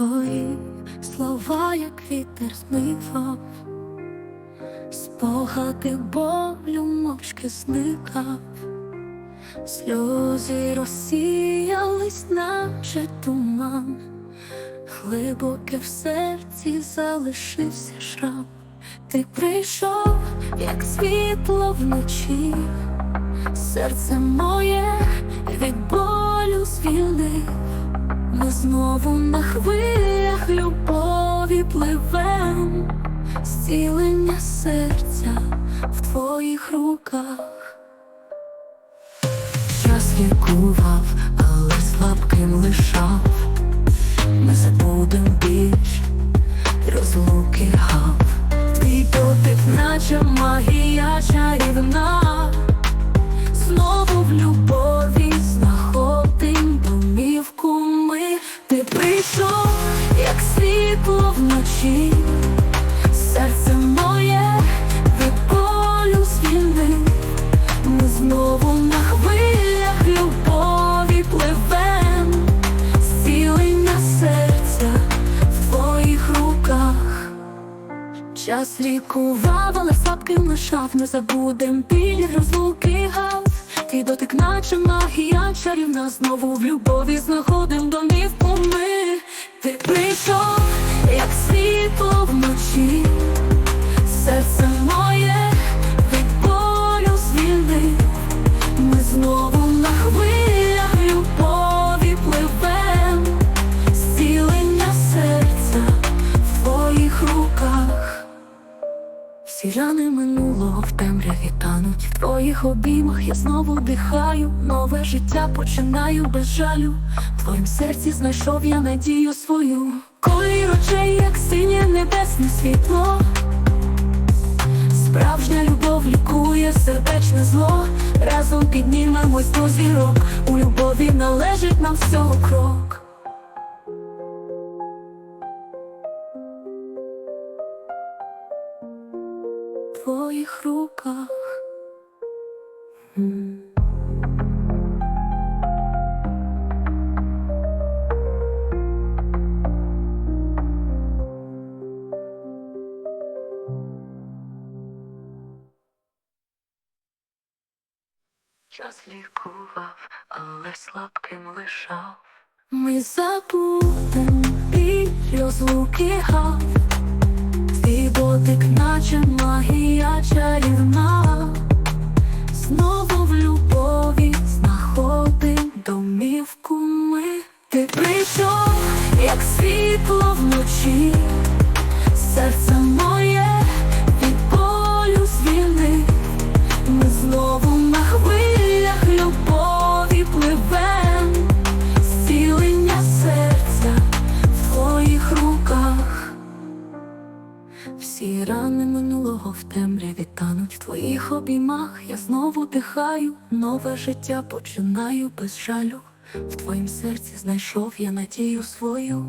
Твої слова, як вітер змивав, спогади болю мовчки зникав, сльози розсіялись, наче туман, глибоке в серці залишився шрам. Ти прийшов, як світло вночі, серце моє від болю звільнив. Знову на хвилях любові пливем, зцілення серця в твоїх руках. Час лікував, але слабким лишав. Ми забудем біч, як світло вночі, серце моє від звільнив. Ми знову на хвилях любові пливем, зцілення серця в твоїх руках. Час лікував, але слабким лишав, не забудем біль розлуки гав. Твій дотик, наче магія чарівна, знову в любові знаходим домівку ми. Ти прийшов, як світло вночі, Всі рани минулого в темряві тануть в твоїх обіймах я знову вдихаю, нове життя починаю без жалю. В твоїм серці знайшов я надію свою. Колір очей, як синє небесне світло. Справжня любов лікує сердечне зло. Разом піднімемось до зірок. У любові належить нам всього крок. Твоїх руках. Час лікував, але слабким лишав. Ми забудем біль розлуки гав. Дотик, наче магія чарівна. Знову в любові знаходим домівку ми. Ти прийшов, як світло вночі, серце минулого в темряві тануть в твоїх обіймах. Я знову дихаю, нове життя починаю без жалю. В твоїм серці знайшов я надію свою.